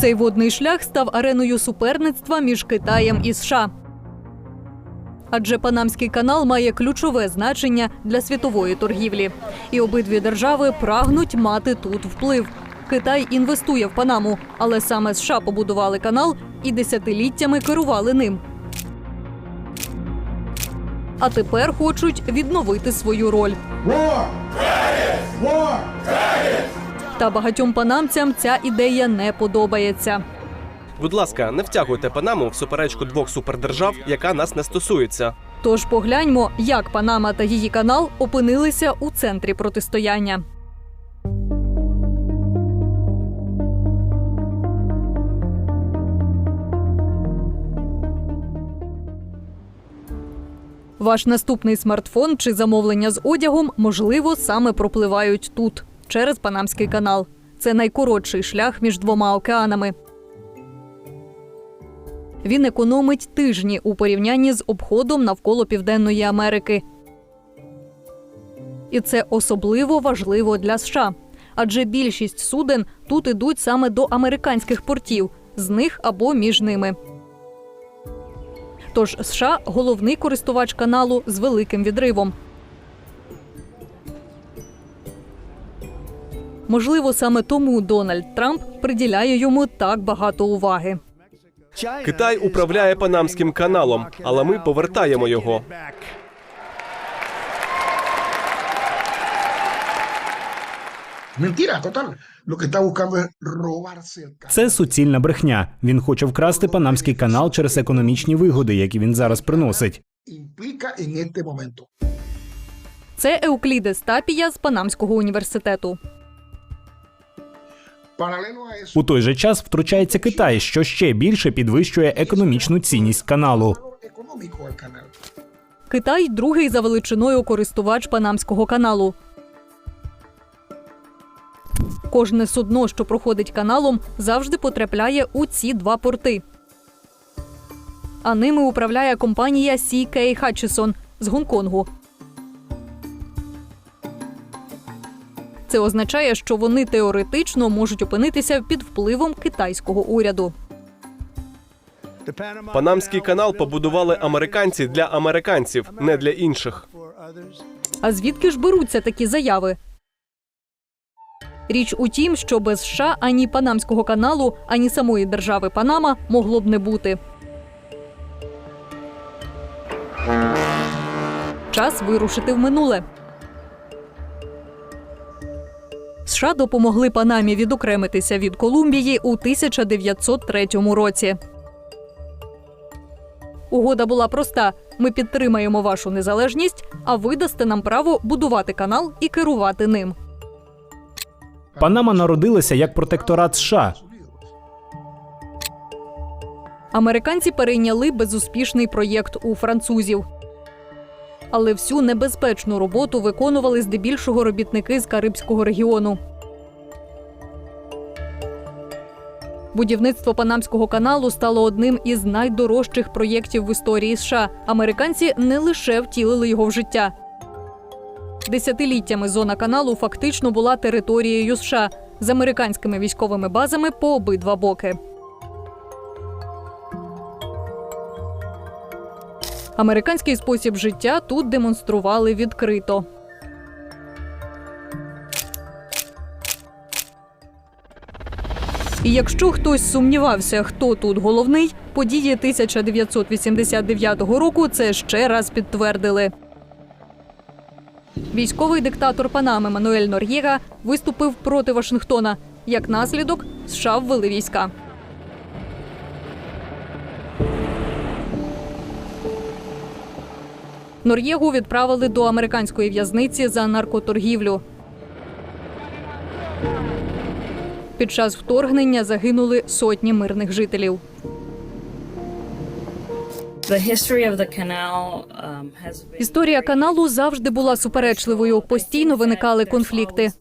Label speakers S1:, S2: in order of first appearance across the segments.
S1: Цей водний шлях став ареною суперництва між Китаєм і США. Адже Панамський канал має ключове значення для світової торгівлі, і обидві держави прагнуть мати тут вплив. Китай інвестує в Панаму, але саме США побудували канал і десятиліттями керували ним. А тепер хочуть відновити свою роль.
S2: War! War!
S1: Та багатьом панамцям ця ідея не подобається.
S3: Будь ласка, не втягуйте Панаму в суперечку двох супердержав, яка нас не стосується.
S1: Тож погляньмо, як Панама та її канал опинилися у центрі протистояння. Ваш наступний смартфон чи замовлення з одягом, можливо, саме пропливають тут, через Панамський канал. Це найкоротший шлях між двома океанами. Він економить тижні у порівнянні з обходом навколо Південної Америки. І це особливо важливо для США. Адже більшість суден тут ідуть саме до американських портів, з них або між ними. Тож США головний користувач каналу з великим відривом. Можливо, саме тому Дональд Трамп приділяє йому так багато уваги.
S3: Китай управляє Панамським каналом, але ми повертаємо його.
S4: Це суцільна брехня. Він хоче вкрасти панамський канал через економічні вигоди, які він зараз приносить.
S1: Це Еуклідес Тапія з Панамського університету.
S4: У той же час втручається Китай, що ще більше підвищує економічну цінність каналу.
S1: Китай другий за величиною користувач Панамського каналу. Кожне судно, що проходить каналом, завжди потрапляє у ці два порти. А ними управляє компанія CK Hutchison з Гонконгу. Це означає, що вони теоретично можуть опинитися під впливом китайського уряду.
S3: Панамський канал побудували американці для американців, не для інших.
S1: А звідки ж беруться такі заяви? Річ у тім, що без США ані Панамського каналу, ані самої держави Панама могло б не бути. Час вирушити в минуле. США допомогли Панамі відокремитися від Колумбії у 1903 році. Угода була проста: ми підтримаємо вашу незалежність, а ви дасте нам право будувати канал і керувати ним.
S4: Панама народилася як протекторат США.
S1: Американці перейняли безуспішний проєкт у французів. Але всю небезпечну роботу виконували здебільшого робітники з Карибського регіону. Будівництво Панамського каналу стало одним із найдорожчих проєктів в історії США. Американці не лише втілили його в життя. Десятиліттями зона каналу фактично була територією США з американськими військовими базами по обидва боки. Американський спосіб життя тут демонстрували відкрито. І якщо хтось сумнівався, хто тут головний, події 1989 року це ще раз підтвердили. Військовий диктатор Панами Мануель Нор'єга виступив проти Вашингтона. Як наслідок, США ввели війська. Нор'єгу відправили до американської в'язниці за наркоторгівлю. Під час вторгнення загинули сотні мирних жителів.
S5: Um,
S1: Історія каналу завжди була суперечливою. Постійно виникали конфлікти.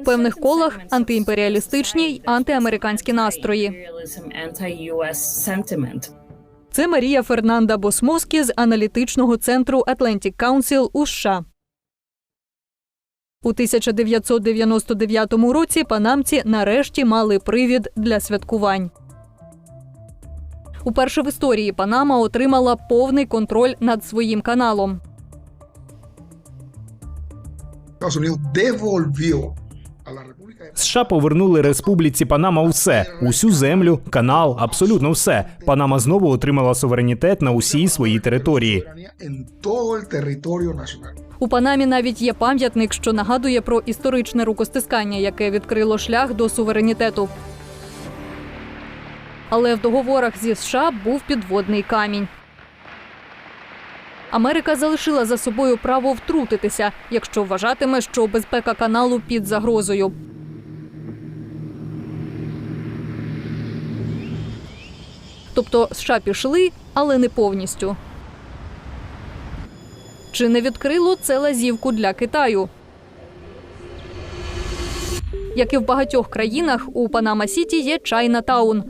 S1: В певних колах антиімперіалістичні й антиамериканські настрої. Це Марія Фернанда Босмоскі з аналітичного центру Atlantic Council у США. У 1999 році панамці нарешті мали привід для святкувань. Уперше в історії Панама отримала повний контроль над своїм каналом.
S4: США повернули республіці Панама усе, усю землю, канал, абсолютно все. Панама знову отримала суверенітет на усій своїй території.
S1: У Панамі навіть є пам'ятник, що нагадує про історичне рукостискання, яке відкрило шлях до суверенітету. Але в договорах зі США був підводний камінь. Америка залишила за собою право втрутитися, якщо вважатиме, що безпека каналу під загрозою. Тобто США пішли, але не повністю. Чи не відкрило це лазівку для Китаю? Як і в багатьох країнах, у Панама Сіті є Чайнатаун.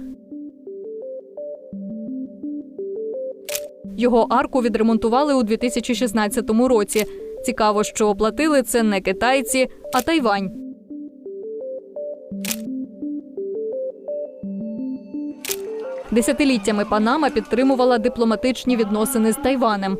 S1: Його арку відремонтували у 2016 році. Цікаво, що оплатили це не китайці, а Тайвань. Десятиліттями Панама підтримувала дипломатичні відносини з Тайванем.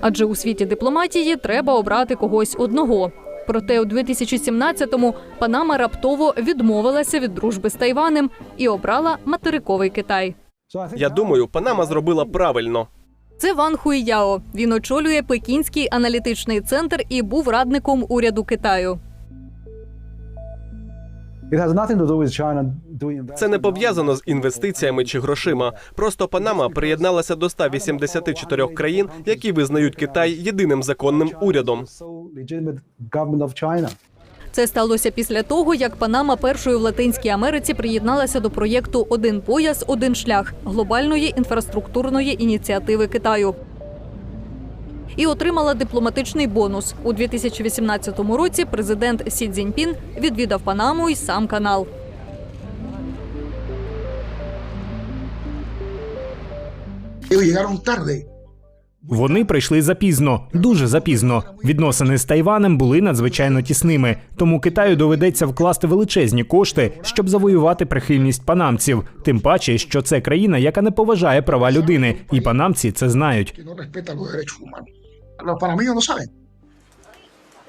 S1: Адже у світі дипломатії треба обрати когось одного. Проте у 2017-му Панама раптово відмовилася від дружби з Тайванем і обрала материковий Китай.
S3: Я думаю, Панама зробила правильно.
S1: Це Ван Хуйяо. Він очолює Пекінський аналітичний центр і був радником уряду Китаю.
S3: Це не пов'язано з інвестиціями чи грошима. Просто Панама приєдналася до 184 країн, які визнають Китай єдиним законним урядом.
S1: Це сталося після того, як Панама першою в Латинській Америці приєдналася до проєкту Один пояс, один шлях глобальної інфраструктурної ініціативи Китаю. І отримала дипломатичний бонус у 2018 році. Президент Сі Цзіньпін відвідав Панаму і сам канал.
S4: Вони прийшли запізно, дуже запізно. Відносини з Тайванем були надзвичайно тісними, тому Китаю доведеться вкласти величезні кошти, щоб завоювати прихильність панамців. Тим паче, що це країна, яка не поважає права людини, і панамці це знають.
S2: Los panameños lo saben.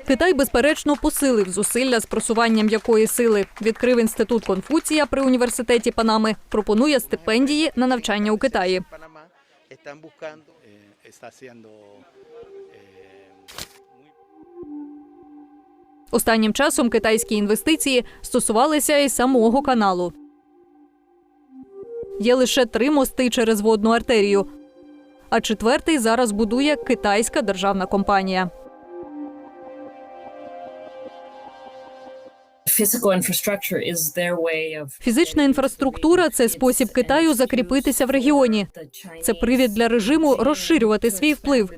S1: Китай, безперечно, посилив зусилля з просуванням м'якої сили. Відкрив інститут Конфуція при університеті Панами. Пропонує стипендії на навчання у Китаї. Останнім часом китайські інвестиції стосувалися і самого каналу. Є лише три мости через водну артерію, а четвертий зараз будує китайська державна компанія. Фізична інфраструктура це спосіб Китаю закріпитися в регіоні. Це привід для режиму розширювати свій вплив.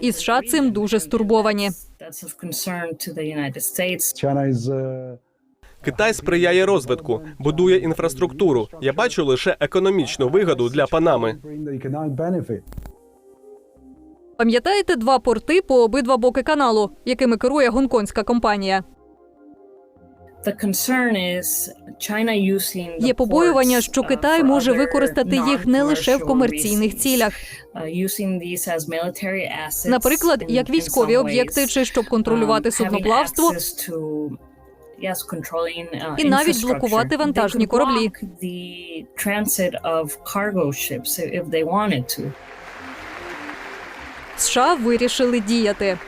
S1: І США цим дуже стурбовані.
S3: Китай сприяє розвитку, будує інфраструктуру. Я бачу лише економічну вигоду для Панами.
S1: Пам'ятаєте два порти по обидва боки каналу, якими керує гонконгська компанія? Є побоювання, що
S5: uh,
S1: Китай може використати їх не лише в комерційних цілях,
S5: Uh,
S1: наприклад, як військові об'єкти, чи щоб контролювати
S5: Um,
S1: судноплавство. І навіть блокувати вантажні кораблі.
S5: block the transit of cargo ships if they wanted to.
S1: США вирішили діяти.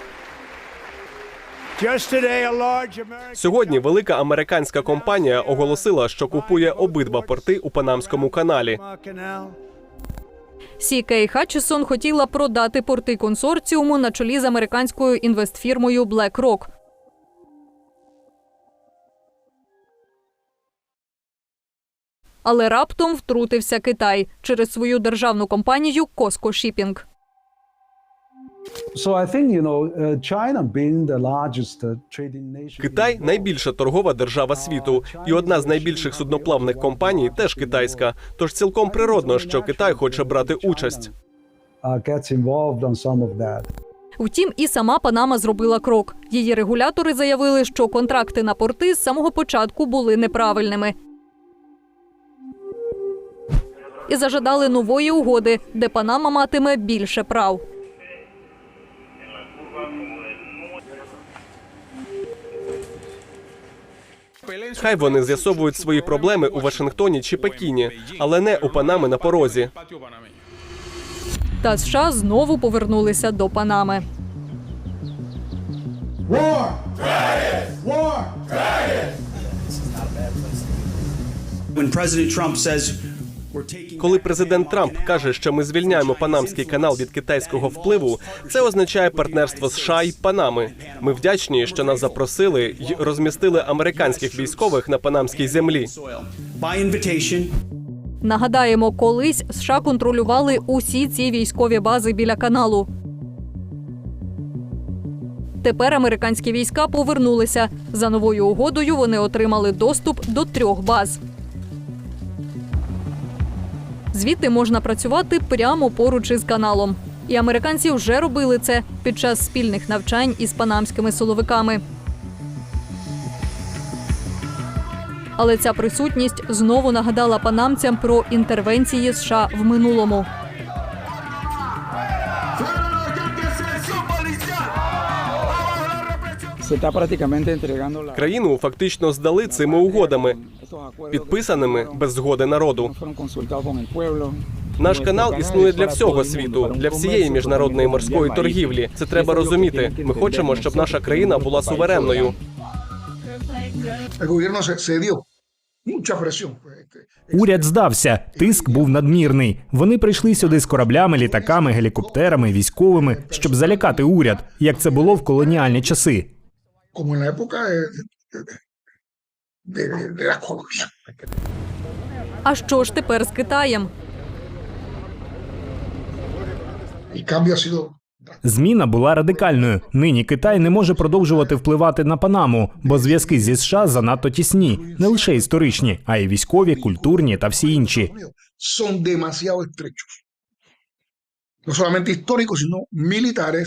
S3: Сьогодні велика американська компанія оголосила, що купує обидва порти у Панамському каналі.
S1: Сі Кей Хатчесон хотіла продати порти консорціуму на чолі з американською інвестфірмою BlackRock. Але раптом втрутився Китай через свою державну компанію
S6: you know uh, uh.
S3: Китай найбільша торгова держава світу, і одна з найбільших судноплавних компаній теж китайська. Тож цілком природно, що Китай хоче брати участь.
S6: uh.
S1: Втім, і сама Панама зробила крок. Її регулятори заявили, що контракти на порти з самого початку були неправильними. І зажадали нової угоди, де Панама матиме більше прав.
S3: Хай вони з'ясовують свої проблеми у Вашингтоні чи Пекіні, але не у Панами на порозі.
S1: Та США знову повернулися до Панами.
S7: When President Trump says
S3: Коли президент Трамп каже, що ми звільняємо панамський канал від китайського впливу, це означає партнерство США й Панами. Ми вдячні, що нас запросили й розмістили американських військових на панамській землі.
S1: Нагадаємо, колись США контролювали усі ці військові бази біля каналу. Тепер американські війська повернулися. За новою угодою вони отримали доступ до трьох баз. Звідти можна працювати прямо поруч із каналом. І американці вже робили це під час спільних навчань із панамськими силовиками. Але ця присутність знову нагадала панамцям про інтервенції США в минулому.
S3: Країну фактично здали цими угодами, підписаними без згоди народу. Наш канал існує для всього світу, для всієї міжнародної морської торгівлі. Це треба розуміти. Ми хочемо, щоб наша країна була суверенною.
S4: Уряд здався, тиск був надмірний. Вони прийшли сюди з кораблями, літаками, гелікоптерами, військовими, щоб залякати уряд, як це було в колоніальні часи.
S2: Como en la época de, de, de- de la colonia.
S1: А що ж тепер з Китаєм?
S2: El cambio ha sido
S4: Зміна була радикальною. Нині Китай не може продовжувати впливати на Панаму, бо зв'язки зі США занадто тісні, не лише історичні, а й військові, культурні та всі інші.
S2: Son demasiado estrechos. No solamente históricos, sino militares,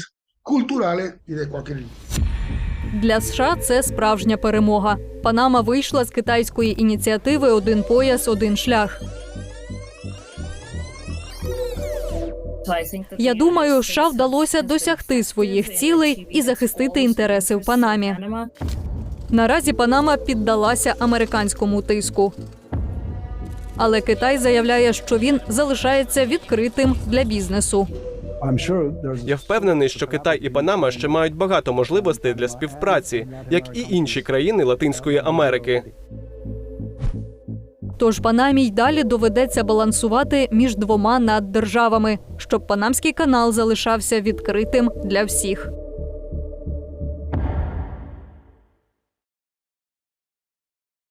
S2: culturales y de cualquier índole.
S1: Для США це справжня перемога. Панама вийшла з китайської ініціативи Один пояс, один шлях. Я думаю, США вдалося досягти своїх цілей і захистити інтереси в Панамі. Наразі Панама піддалася американському тиску. Але Китай заявляє, що він залишається відкритим для бізнесу.
S3: Я впевнений, що Китай і Панама ще мають багато можливостей для співпраці, як і інші країни Латинської Америки.
S1: Тож Панамі й далі доведеться балансувати між двома наддержавами, щоб Панамський канал залишався відкритим для всіх.